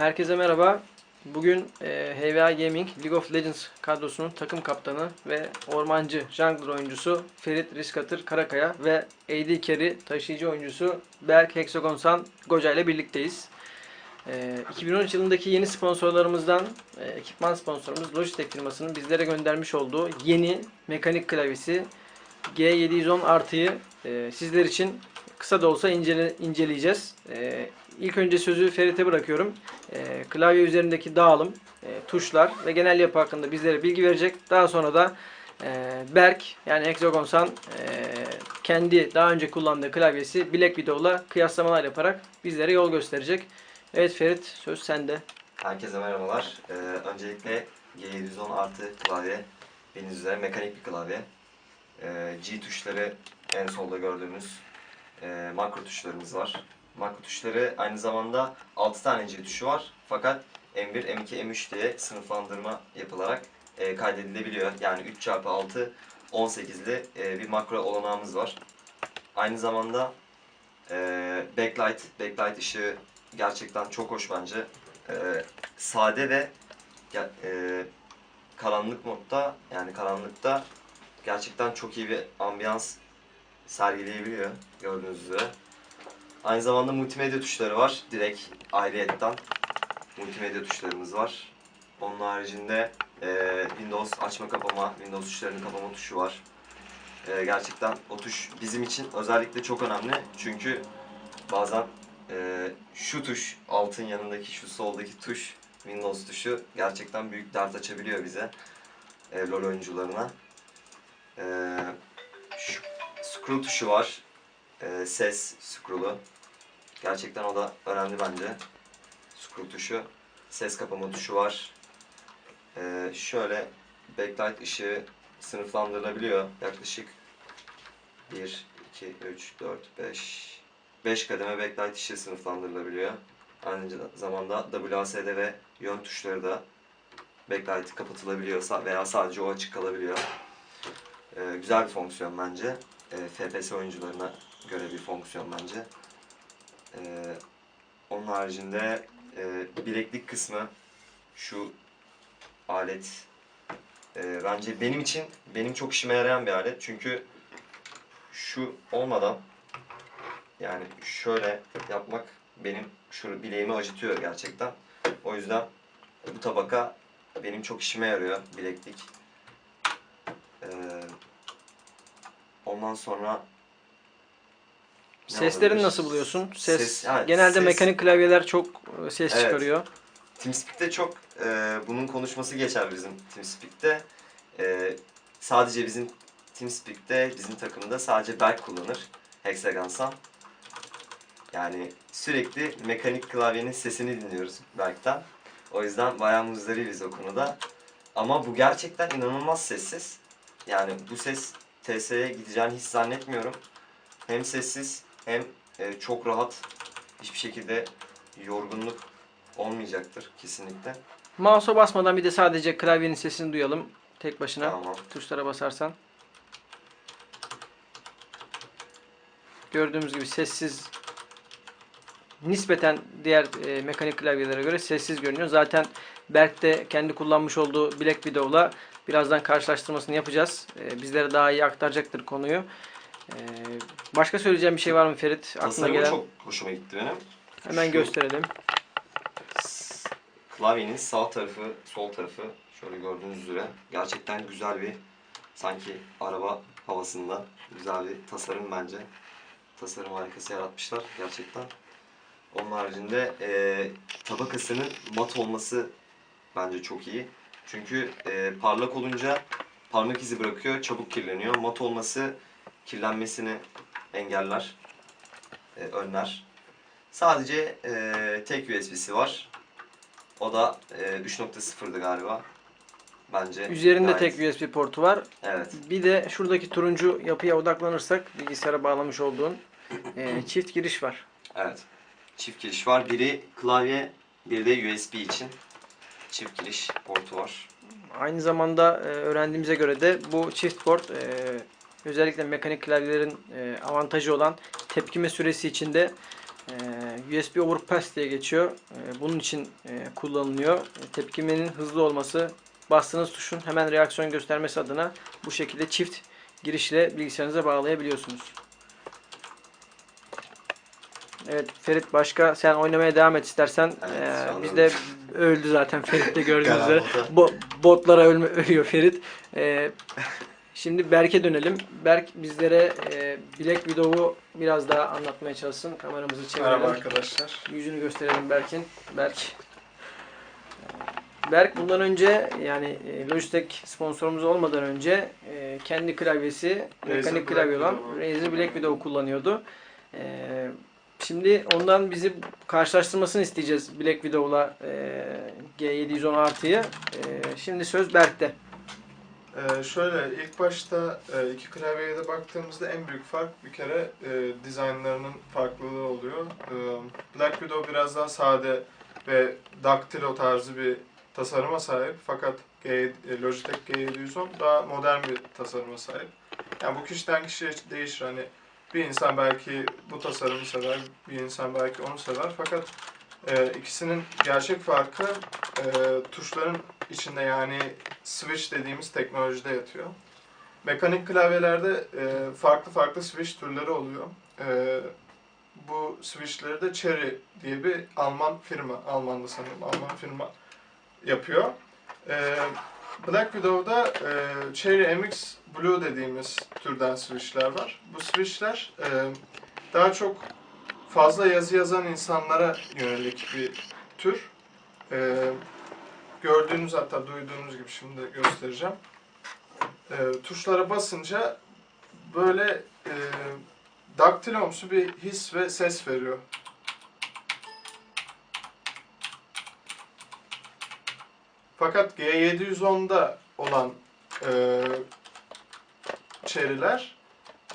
Herkese merhaba. Bugün e, HVA Gaming League of Legends kadrosunun takım kaptanı ve ormancı jungler oyuncusu Ferit Riskatır Karakaya ve AD Carry taşıyıcı oyuncusu Berk Hexagonsan Goca ile birlikteyiz. E, 2013 yılındaki yeni sponsorlarımızdan e, ekipman sponsorumuz Logitech firmasının bizlere göndermiş olduğu yeni mekanik klavyesi G710 artıyı e, sizler için kısa da olsa incele, inceleyeceğiz. E, ilk önce sözü Ferit'e bırakıyorum. E, klavye üzerindeki dağılım, e, tuşlar ve genel yapı hakkında bizlere bilgi verecek. Daha sonra da e, Berk yani Hexagonsan e, kendi daha önce kullandığı klavyesi Black Widow'la kıyaslamalar yaparak bizlere yol gösterecek. Evet Ferit söz sende. Herkese merhabalar. Ee, öncelikle G710 artı klavye bildiğiniz üzere mekanik bir klavye. Ee, G tuşları en solda gördüğünüz e, makro tuşlarımız var. Makro tuşları aynı zamanda 6 tane G tuşu var. Fakat M1, M2, M3 diye sınıflandırma yapılarak e, kaydedilebiliyor. Yani 3 çarpı 6 18'li e, bir makro olanağımız var. Aynı zamanda e, backlight, backlight ışığı gerçekten çok hoş bence. E, sade ve e, karanlık modda yani karanlıkta gerçekten çok iyi bir ambiyans sergileyebiliyor gördüğünüz üzere. Aynı zamanda multimedya tuşları var. Direkt ayrıyetten multimedya tuşlarımız var. Onun haricinde e, Windows açma kapama, Windows tuşlarının kapama tuşu var. E, gerçekten o tuş bizim için özellikle çok önemli. Çünkü bazen e, şu tuş, altın yanındaki şu soldaki tuş, Windows tuşu gerçekten büyük dert açabiliyor bize. E, LoL oyuncularına. E, şu scroll tuşu var. E, ses scroll'u. Gerçekten o da önemli bence. Scroll tuşu. Ses kapama tuşu var. E, şöyle backlight ışığı sınıflandırılabiliyor. Yaklaşık 1, 2, 3, 4, 5, 5 kademe backlight ışığı sınıflandırılabiliyor. Aynı zamanda WASD ve yön tuşları da backlight kapatılabiliyor veya sadece o açık kalabiliyor. Ee, güzel bir fonksiyon bence. Ee, FPS oyuncularına göre bir fonksiyon bence. Ee, onun haricinde e, bileklik kısmı şu alet e, bence benim için benim çok işime yarayan bir alet. Çünkü şu olmadan yani şöyle yapmak benim şu bileğimi acıtıyor gerçekten. O yüzden bu tabaka benim çok işime yarıyor bileklik. Ee, ondan sonra Seslerini nasıl buluyorsun? Ses, Ses- evet, genelde ses- mekanik klavyeler çok e, ses Evet. çıkarıyor. TeamSpeak'te çok e, bunun konuşması geçer bizim TeamSpeak'te. E, sadece bizim TeamSpeak'te bizim takımda sadece Berk kullanır. Hexagonsan. Yani sürekli mekanik klavyenin sesini dinliyoruz Berk'ten. O yüzden bayağı muzdaribiz o konuda. Ama bu gerçekten inanılmaz sessiz. Yani bu ses TS'ye gideceğini hiç zannetmiyorum. Hem sessiz hem e, çok rahat. Hiçbir şekilde yorgunluk olmayacaktır kesinlikle. Mouse'a basmadan bir de sadece klavyenin sesini duyalım. Tek başına Tamam. tuşlara basarsan. Gördüğümüz gibi sessiz nispeten diğer e, mekanik klavyelere göre sessiz görünüyor. Zaten Berk de kendi kullanmış olduğu Black Widow'la birazdan karşılaştırmasını yapacağız. E, bizlere daha iyi aktaracaktır konuyu. E, başka söyleyeceğim bir şey var mı Ferit? Aklına Tasarımı gelen çok hoşuma gitti benim. hemen Şu gösterelim. Klavyenin sağ tarafı, sol tarafı şöyle gördüğünüz üzere gerçekten güzel bir sanki araba havasında güzel bir tasarım bence. Tasarım harikası yaratmışlar gerçekten. Onun haricinde eee tabakasının mat olması bence çok iyi. Çünkü eee, parlak olunca parmak izi bırakıyor, çabuk kirleniyor. Mat olması kirlenmesini engeller, eee, önler. Sadece eee, tek USB'si var. O da eee 3.0'dı galiba. Bence Üzerinde gayet- tek USB portu var. Evet. Bir de şuradaki turuncu yapıya odaklanırsak bilgisayara bağlamış olduğun e, çift giriş var. Evet. Çift giriş var. Biri klavye, biri de USB için. Çift giriş portu var. Aynı zamanda e, öğrendiğimize göre de bu çift port e, özellikle mekanik klavyelerin e, avantajı olan tepkime süresi içinde Ee, USB Overpass diye geçiyor. Ee, bunun için e, kullanılıyor. E, Tepkimenin hızlı olması, bastığınız tuşun hemen reaksiyon göstermesi adına bu şekilde çift girişle bilgisayarınıza bağlayabiliyorsunuz. Evet Ferit başka sen oynamaya devam et istersen. Evet, Ee, bizde öyle. öldü zaten Ferit de gördüğünüz üzere. Bo- botlara ölme, ölüyor Ferit. Ee, şimdi Berk'e dönelim. Berk bizlere e, Black Widow'u biraz daha anlatmaya çalışsın. Kameramızı çevirelim. Merhaba arkadaşlar. Yüzünü gösterelim Berk'in. Berk. Berk bundan önce yani e, Logitech sponsorumuz olmadan önce e, kendi klavyesi Razer mekanik Black klavye olan. Razer Black Widow kullanıyordu. E, şimdi ondan bizi karşılaştırmasını isteyeceğiz Black Widow'la e, G710 artıyı. E, şimdi söz Berk'te. Ee, şöyle ilk başta e, iki klavyeye de baktığımızda en büyük fark bir kere e, dizaynlarının farklılığı oluyor. E, Black Widow biraz daha sade ve daktilo tarzı bir tasarıma sahip fakat G, e, Logitech G710 daha modern bir tasarıma sahip. Yani bu kişiden kişiye değişir. Hani bir insan belki bu tasarımı sever, bir insan belki onu sever fakat e, ikisinin gerçek farkı e, tuşların içinde yani switch dediğimiz teknolojide yatıyor. Mekanik klavyelerde e, farklı farklı switch türleri oluyor. E, bu switchleri de Cherry diye bir Alman firma, Alman'da sanırım Alman firma yapıyor. E, Black Widow'da e, Cherry MX Blue dediğimiz türden switchler var. Bu switchler e, daha çok fazla yazı yazan insanlara yönelik bir tür. E, gördüğünüz hatta duyduğunuz gibi şimdi göstereceğim. E, tuşlara basınca böyle e, daktilomsu bir his ve ses veriyor. Fakat G710'da olan e, çeriler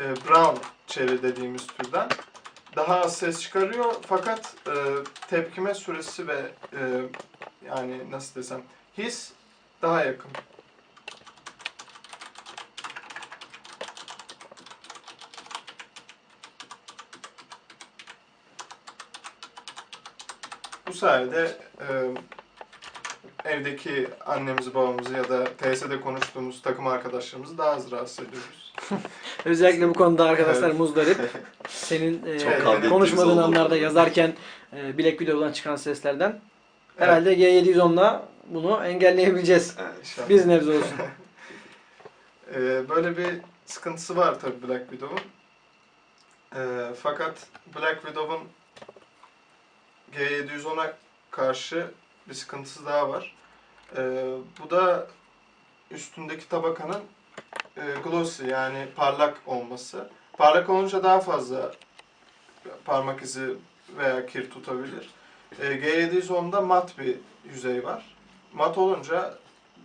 e, brown çeri dediğimiz türden daha az ses çıkarıyor fakat e, tepkime süresi ve e, yani nasıl desem his daha yakın. Bu sayede e, evdeki annemizi babamızı ya da TS'de konuştuğumuz takım arkadaşlarımızı daha az rahatsız ediyoruz. Özellikle bu konuda arkadaşlar Evet. muzdarip. Senin e, Çok kavga ettiğimiz konuşmadığın oldu. anlarda yazarken e, Black Widow'dan çıkan seslerden herhalde G710'la bunu engelleyebileceğiz. Evet. İnşallah. Biz nebze olsun. Ee, böyle bir sıkıntısı var tabii Black Widow'un. Ee, fakat Black Widow'un G710'a karşı bir sıkıntısı daha var. Ee, bu da üstündeki tabakanın e, glossy yani parlak olması. Parlak olunca daha fazla parmak izi veya kir tutabilir. Ee, G710'da mat bir yüzey var. Mat olunca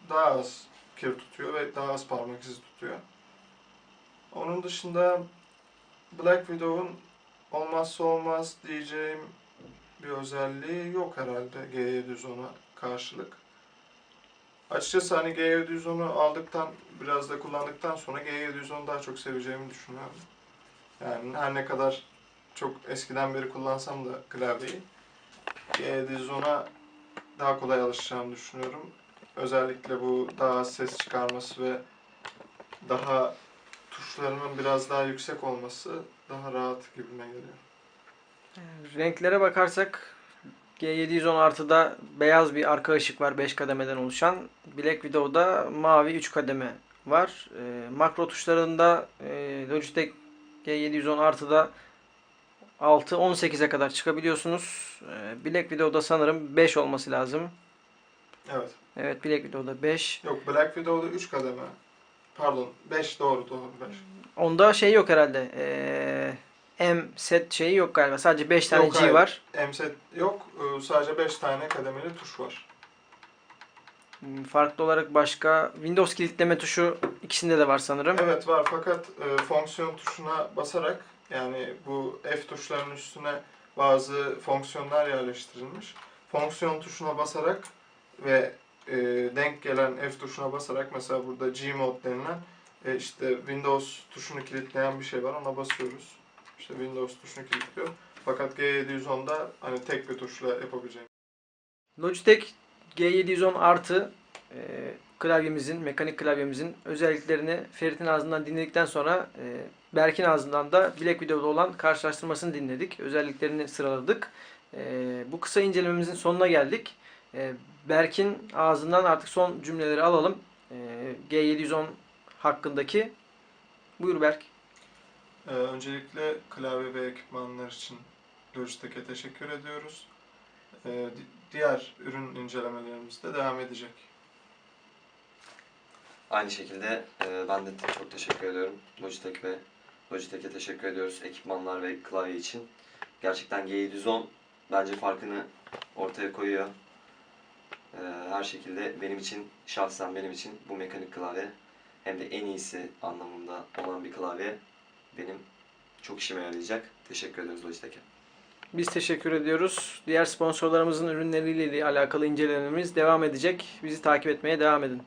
daha az kir tutuyor ve daha az parmak izi tutuyor. Onun dışında Black Widow'un olmazsa olmaz diyeceğim bir özelliği yok herhalde G710'a karşılık. Açıkçası hani G710'u aldıktan, biraz da kullandıktan sonra G710'u daha çok seveceğimi düşünüyorum. Yani her ne kadar çok eskiden beri kullansam da klavyeyi G710'a daha kolay alışacağımı düşünüyorum. Özellikle bu daha ses çıkarması ve daha tuşlarının biraz daha yüksek olması daha rahat gibime geliyor. Renklere bakarsak G710 artıda beyaz bir arka ışık var 5 kademeden oluşan. Black Widow'da mavi 3 kademe var. E, makro tuşlarında e, Logitech G710 artıda 6-18'e kadar çıkabiliyorsunuz. E, Black Widow'da sanırım 5 olması lazım. Evet. Evet Black Widow'da 5. Yok Black Widow'da 3 kademe. Pardon 5 doğru doğru 5. Onda şey yok herhalde. E, M set şeyi yok galiba. Sadece 5 tane Yok, G hayır. var. MSET yok. Ee, Sadece 5 tane kademeli tuş var. Hmm, Farklı olarak başka Windows kilitleme tuşu ikisinde de var sanırım. Evet var fakat e, fonksiyon tuşuna basarak yani bu F tuşlarının üstüne bazı fonksiyonlar yerleştirilmiş. Fonksiyon tuşuna basarak ve e, denk gelen F tuşuna basarak mesela burada Gmod denilen e, işte Windows tuşunu kilitleyen bir şey var ona basıyoruz. İşte Windows tuşunu kilitliyor. Fakat G710'da hani tek bir tuşla yapabileceğim. Logitech G710 artı e, klavyemizin, mekanik klavyemizin özelliklerini Ferit'in ağzından dinledikten sonra e, Berk'in ağzından da Black Widow'da olan karşılaştırmasını dinledik. Özelliklerini sıraladık. E, bu kısa incelememizin sonuna geldik. E, Berk'in ağzından artık son cümleleri alalım. E, G710 hakkındaki. Buyur Berk. Öncelikle klavye ve ekipmanlar için Logitech'e teşekkür ediyoruz. Di- diğer ürün incelemelerimiz de devam edecek. Aynı şekilde e, ben de çok teşekkür ediyorum. Logitech ve Logitech'e teşekkür ediyoruz ekipmanlar ve klavye için. Gerçekten G710 bence farkını ortaya koyuyor. E, her şekilde benim için, şahsen benim için bu mekanik klavye hem de en iyisi anlamında olan bir klavye benim çok işime yarayacak. Teşekkür ediyoruz Logitech'e. Biz teşekkür ediyoruz. Diğer sponsorlarımızın ürünleriyle alakalı incelememiz devam edecek. Bizi takip etmeye devam edin.